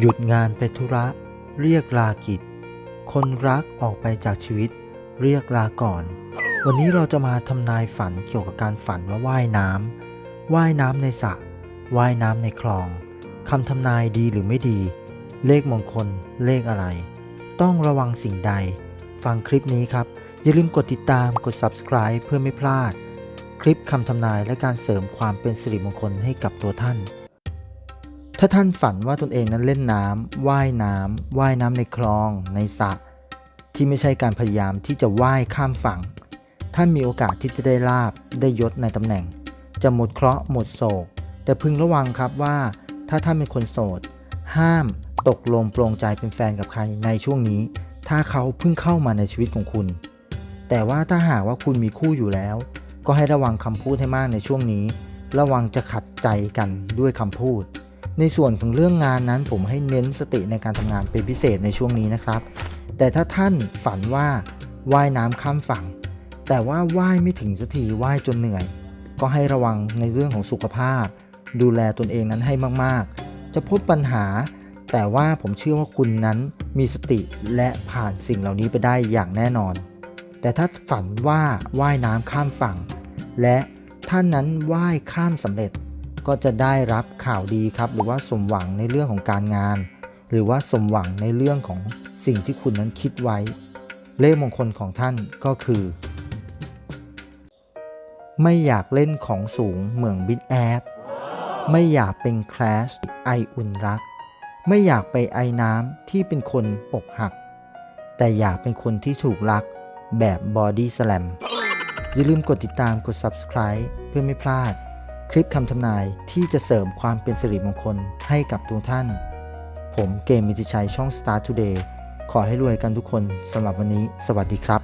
หยุดงานไปธุระ เรียกลากิจ คนรักออกไปจากชีวิต เรียกลาก่อน วันนี้เราจะมาทำนายฝันเกี่ยวกับการฝันว่าว่ายน้ำว่ายน้ำในสระว่ายน้ำในคลองคำทำนายดีหรือไม่ดี เลขมงคลเลขอะไร ต้องระวังสิ่งใด ฟังคลิปนี้ครับ อย่าลืมกดติดตามกด subscribe เพื่อไม่พลาด คลิปคำทำนายและการเสริมความเป็นสิริมงคลให้กับตัวท่าน ถ้าท่านฝันว่าตนเองนั้นเล่นน้ำว่ายน้ำว่ายน้ำในคลองในสระที่ไม่ใช่การพยายามที่จะว่ายข้ามฝั่ง ท่านมีโอกาสที่จะได้ลาบได้ยศในตำแหน่ง จะหมดเคราะห์หมดโศก แต่พึงระวังครับว่า ถ้าท่านเป็นคนโสด ห้ามตกลงปรงใจเป็นแฟนกับใครในช่วงนี้ ถ้าเขาเพิ่งเข้ามาในชีวิตของคุณ แต่ว่าถ้าหากว่าคุณมีคู่อยู่แล้ว ก็ให้ระวังคำพูดให้มากในช่วงนี้ ระวังจะขัดใจกันด้วยคำพูด ในส่วนของเรื่องงานนั้นผมให้เน้นสติในการทำงานเป็นพิเศษในช่วงนี้นะครับ แต่ถ้าท่านฝันว่าว่ายน้ำข้ามฝั่ง แต่ว่าว่ายไม่ถึงสักทีว่ายจนเหนื่อย ก็ให้ระวังในเรื่องของสุขภาพ ดูแลตนเองนั้นให้มากๆ จะพบปัญหา แต่ว่าผมเชื่อว่าคุณนั้นมีสติและผ่านสิ่งเหล่านี้ไปได้อย่างแน่นอน แต่ถ้าฝันว่าว่ายน้ำข้ามฝั่ง และท่านนั้นว่ายข้ามสำเร็จ ก็จะได้รับข่าวดีครับ หรือว่าสมหวังในเรื่องของการงาน หรือว่าสมหวังในเรื่องของสิ่งที่คุณนั้นคิดไว้ เลขมงคลของท่านก็คือ ไม่อยากเล่นของสูงเหมืองบิ๊กแอดไม่อยากเป็นแคลชไออุ่นรัก ไม่อยากไปไอน้ำที่เป็นคนอกหัก แต่อยากเป็นคนที่ถูกรักแบบบอดี้สแลมอย่าลืมกดติดตามกด subscribe เพื่อไม่พลาด คลิปคำทำนายที่จะเสริมความเป็นสิริมงคลให้กับทุกท่าน ผมเกมมิติชัยช่อง Star Today ขอให้รวยกันทุกคนสำหรับวันนี้ สวัสดีครับ